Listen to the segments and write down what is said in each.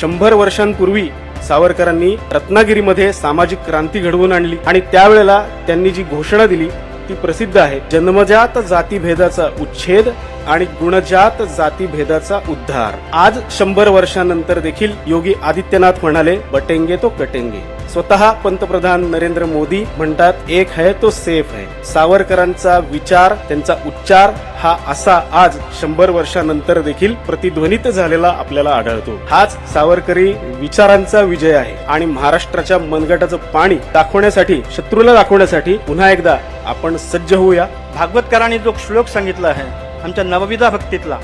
शंभर वर्षांपूर्वी सावरकरांनी रत्नागिरीमध्ये सामाजिक क्रांती घडवून आणली आणि त्यावेळेला त्यांनी जी घोषणा दिली ती प्रसिद्ध आहे. जन्मजात जातीभेदाचा उच्छेद आणि गुणजात जातीभेदाचा उद्धार. आज शंभर वर्षानंतर देखील योगी आदित्यनाथ म्हणाले बटेंगे तो कटेंगे. स्वतः पंतप्रधान नरेंद्र मोदी म्हणतात एक है तो सेफ है. सावरकरांचा विचार त्यांचा उच्चार हा असा आज शंभर वर्षानंतर देखील प्रतिध्वनित झालेला आपल्याला आढळतो. हाच सावरकरी विचारांचा विजय आहे आणि महाराष्ट्राच्या मनगटाचं पाणी दाखवण्यासाठी शत्रूला दाखवण्यासाठी पुन्हा एकदा आपण सज्ज होऊया. भागवतकरांनी जो श्लोक सांगितला आहे आमच्या नवविधा भक्तीतला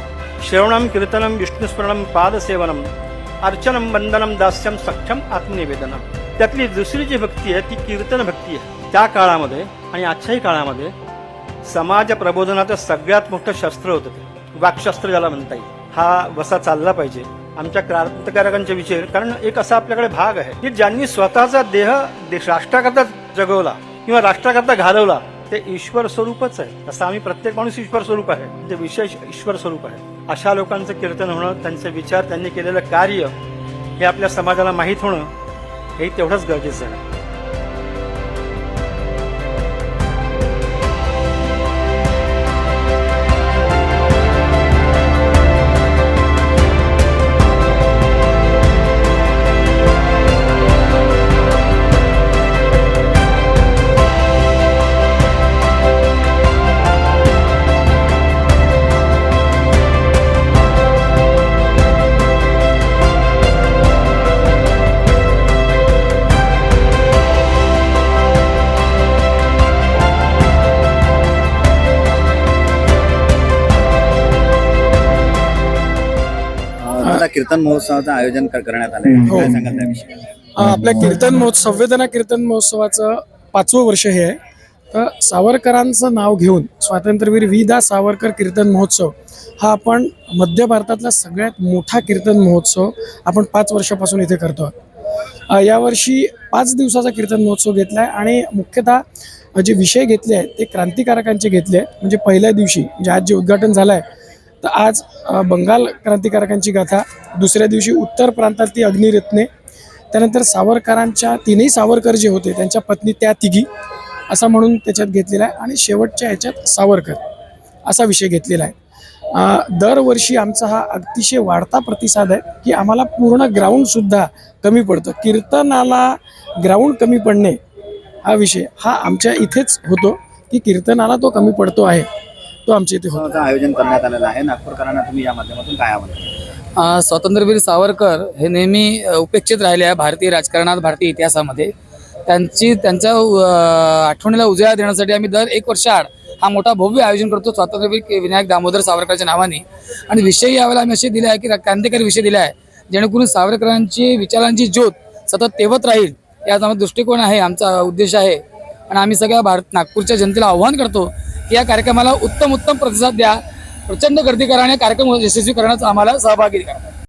श्रवणम कीर्तनम विष्णुस्मरणम पादसेवनम अर्चनम वंदनम दास्यम सक्षम आत्मनिवेदनम त्यातली दुसरी जी भक्ती आहे ती कीर्तन भक्ती आहे. त्या काळामध्ये आणि आजच्याही काळामध्ये समाज प्रबोधनाचं सगळ्यात मोठं शस्त्र होतं ते. वाक्शास्त्र ज्याला म्हणता येईल. हा वसा चालला पाहिजे. आमच्या क्रांतिकारकांच्या विचार कारण एक असा आपल्याकडे भाग आहे की ज्यांनी स्वतःचा देह देश राष्ट्राकरता जगवला किंवा राष्ट्राकरता घालवला ते ईश्वर स्वरूपच आहे. तसं आम्ही प्रत्येक माणूस ईश्वर स्वरूप आहे. म्हणजे विशेष ईश्वर स्वरूप आहे. अशा लोकांचं कीर्तन होणं त्यांचे विचार त्यांनी केलेलं कार्य हे आपल्या समाजाला माहीत होणं हे तेवढंच गरजेचं आहे. कीर्तन महोत्सवाचं आयोजन कर- करण्यात आलंय. हो. काय सांगाल त्याविषयी? आपल्या कीर्तन महोत्सव संवेदना कीर्तन महोत्सवाचं पाचवं वर्ष हे आहे. तर सावरकरांचं नाव घेऊन स्वातंत्र्यवीर वि दा सावरकर कीर्तन महोत्सव हा आपण मध्य भारतातला सगळ्यात मोठा कीर्तन महोत्सव आपण पाच वर्षापासून इथे करतो आहोत. अ, यावर्षी पाच दिवसाचा कीर्तन महोत्सव घेतला आहे आणि मुख्यतः जे विषय घेतले आहेत ते क्रांतिकारकांचे घेतले आहेत. म्हणजे पहिल्या दिवशी म्हणजे आज जे उद्घाटन झालं आहे तर आज बंगाल क्रांतिकारकांची गाथा. दुसऱ्या दिवशी उत्तर प्रांतातली अग्निरत्ने. त्यानंतर सावरकरांच्या तीनही सावरकर जे होते त्यांच्या पत्नी त्या तिघी असा म्हणून त्याच्यात घेतलेला आहे. आणि शेवटच्या ह्याच्यात सावरकर असा विषय घेतलेला आहे. दरवर्षी आमचा हा अतिशय वाढता प्रतिसाद आहे की आम्हाला पूर्ण ग्राउंडसुद्धा कमी पडतं. कीर्तनाला ग्राउंड कमी पडणे हा विषय हा आमच्या इथेच होतो की कीर्तनाला तो कमी पडतो आहे. तो आमच्या इथे होतो. आयोजन करण्यात आलेलं आहे. नागपूरकरांना तुम्ही या माध्यमातून काय आव्हान स्वातंत्र्यवीर सावरकर हे नेहमी उपेक्षित राहिले आहे भारतीय राजकारणात भारतीय इतिहासामध्ये. त्यांची त्यांच्या आठवणीला उजाळा देण्यासाठी आम्ही दर एक वर्षाआड हा मोठा भव्य आयोजन करतो स्वातंत्र्यवीर विनायक दामोदर सावरकरच्या नावाने. आणि विषय यावेळेला आम्ही असे दिले आहे की क्रांतिकारी विषय दिला आहे. जेणेकरून सावरकरांची विचारांची ज्योत सतत तेवत राहील याचा दृष्टिकोन आहे आमचा उद्देश आहे. आणि आम्ही सगळ्या भारत नागपूरच्या जनतेला आव्हान करतो की या कार्यक्रमाला उत्तम उत्तम प्रतिसाद द्या. प्रचंड गर्दी करा आणि कार्यक्रम यशस्वी करण्याचा आम्हाला सहभागी करा.